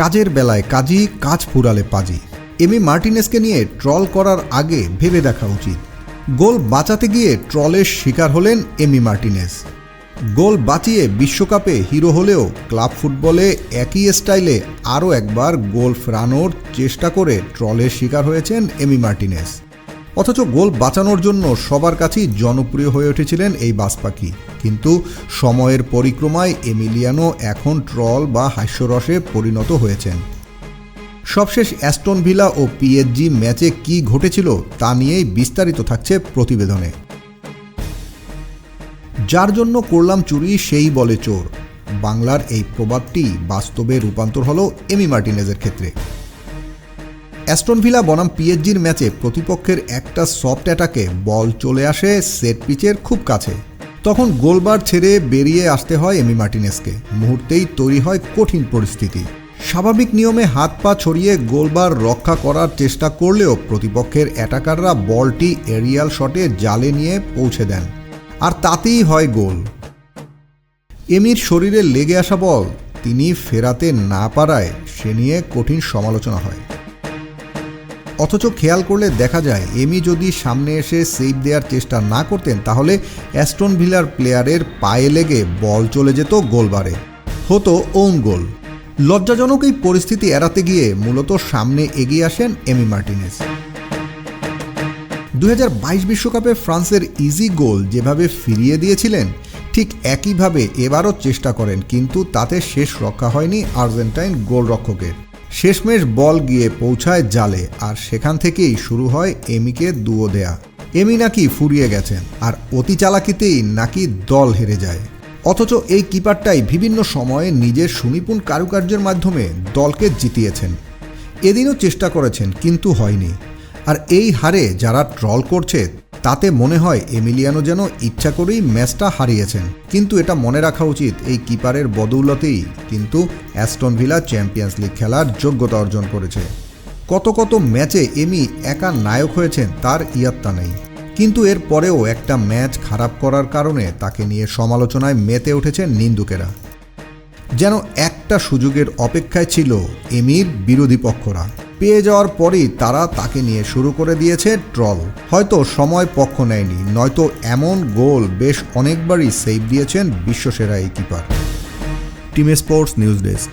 কাজের বেলায় কাজই কাজ ফুরালে পাজি। এমি মার্টিনেসকে নিয়ে ট্রল করার আগে ভেবে দেখা উচিত। গোল বাঁচাতে গিয়ে ট্রলের শিকার হলেন এমি মার্টিনেস। গোল বাঁচিয়ে বিশ্বকাপে হিরো হলেও ক্লাব ফুটবলে একই স্টাইলে আরও একবার গোল ফেরানোর চেষ্টা করে ট্রলের শিকার হয়েছেন এমি মার্টিনেস। অথচ গোল বাঁচানোর জন্য সবার কাছেই জনপ্রিয় হয়ে উঠেছিলেন এই বাসপাখি কিন্তু সময়ের পরিক্রমায় এমিলিয়ানো এখন ট্রল বা হাস্যরসে পরিণত হয়েছেন। সবশেষ অ্যাস্টন ভিলা ও পিএসজি ম্যাচে কি ঘটেছিল তা নিয়েই বিস্তারিত থাকছে প্রতিবেদনে। যার জন্য করলাম চুরি সেই বলে চোর। বাংলার এই প্রবাদটি বাস্তবে রূপান্তর হলো এমি মার্টিনেজের ক্ষেত্রে। অ্যাস্টন ভিলা বনাম পিএসজির ম্যাচে প্রতিপক্ষের একটা সফট অ্যাটাকে বল চলে আসে সেট পিচের খুব কাছে। তখন গোলবার ছেড়ে বেরিয়ে আসতে হয় এমি মার্টিনেসকে। মুহূর্তেই তৈরি হয় কঠিন পরিস্থিতি। স্বাভাবিক নিয়মে হাত পা ছড়িয়ে গোলবার রক্ষা করার চেষ্টা করলেও প্রতিপক্ষের অ্যাটাকাররা বলটি এরিয়াল শটে জালে নিয়ে পৌঁছে দেন। আর তাতেই হয় গোল। এমির শরীরে লেগে আসা বল, তিনি ফেরাতে না পারায় সে নিয়ে কঠিন সমালোচনা হয়। অথচ খেয়াল করলে দেখা যায় এমি যদি সামনে এসে সেভ দেওয়ার চেষ্টা না করতেন, তাহলে অ্যাস্টন ভিলার প্লেয়ারের পায়ে লেগে বল চলে যেত গোলবারে। হতো ওন গোল লজ্জাজনক এই পরিস্থিতি এড়াতে গিয়ে মূলত সামনে এগিয়ে আসেন এমি মার্টিনেস দু বিশ্বকাপে ফ্রান্সের ইজি গোল যেভাবে ফিরিয়ে দিয়েছিলেন, ঠিক একইভাবে এবারও চেষ্টা করেন, কিন্তু তাতে শেষ রক্ষা হয়নি আর্জেন্টাইন গোলরক্ষকের। শেষমেশ বল গিয়ে পৌঁছায় জালে, আর সেখান থেকেই শুরু হয় এমিকে দুও দেয়া। এমি নাকি ফুরিয়ে গেছেন, আর অতি চালাকিতেই নাকি দল হেরে যায়। অথচ এই কিপারটাই বিভিন্ন সময়ে নিজের সুনিপুণ কারুকার্যের মাধ্যমে দলকে জিতিয়েছেন। এদিনও চেষ্টা করেছেন, কিন্তু হয়নি। আর এই হারে যারা ট্রল করছে তাতে মনে হয় এমিলিয়ানো যেন ইচ্ছা করেই ম্যাচটা হারিয়েছেন। কিন্তু এটা মনে রাখা উচিত এই কিপারের বদৌলতেই। কিন্তু অ্যাস্টন ভিলা চ্যাম্পিয়ন্স লিগ খেলার যোগ্যতা অর্জন করেছে। কত কত ম্যাচে এমি একা নায়ক হয়েছেন তার ইয়াত্তা নেই। কিন্তু এর পরেও একটা ম্যাচ খারাপ করার কারণে তাকে নিয়ে সমালোচনায় মেতে উঠেছেন নিন্দুকেরা। যেন একটা সুযোগের অপেক্ষায় ছিল এমির বিরোধী পক্ষরা। পেয়ে যাওয়ার পরেই তারা তাকে নিয়ে শুরু করে দিয়েছে ট্রল। হয়তো সময় পক্ষ নেয়নি, নয়তো এমন গোল বেশ অনেকবারই সেভ দিয়েছেন বিশ্বসেরা এই keeper. Team sports news desk.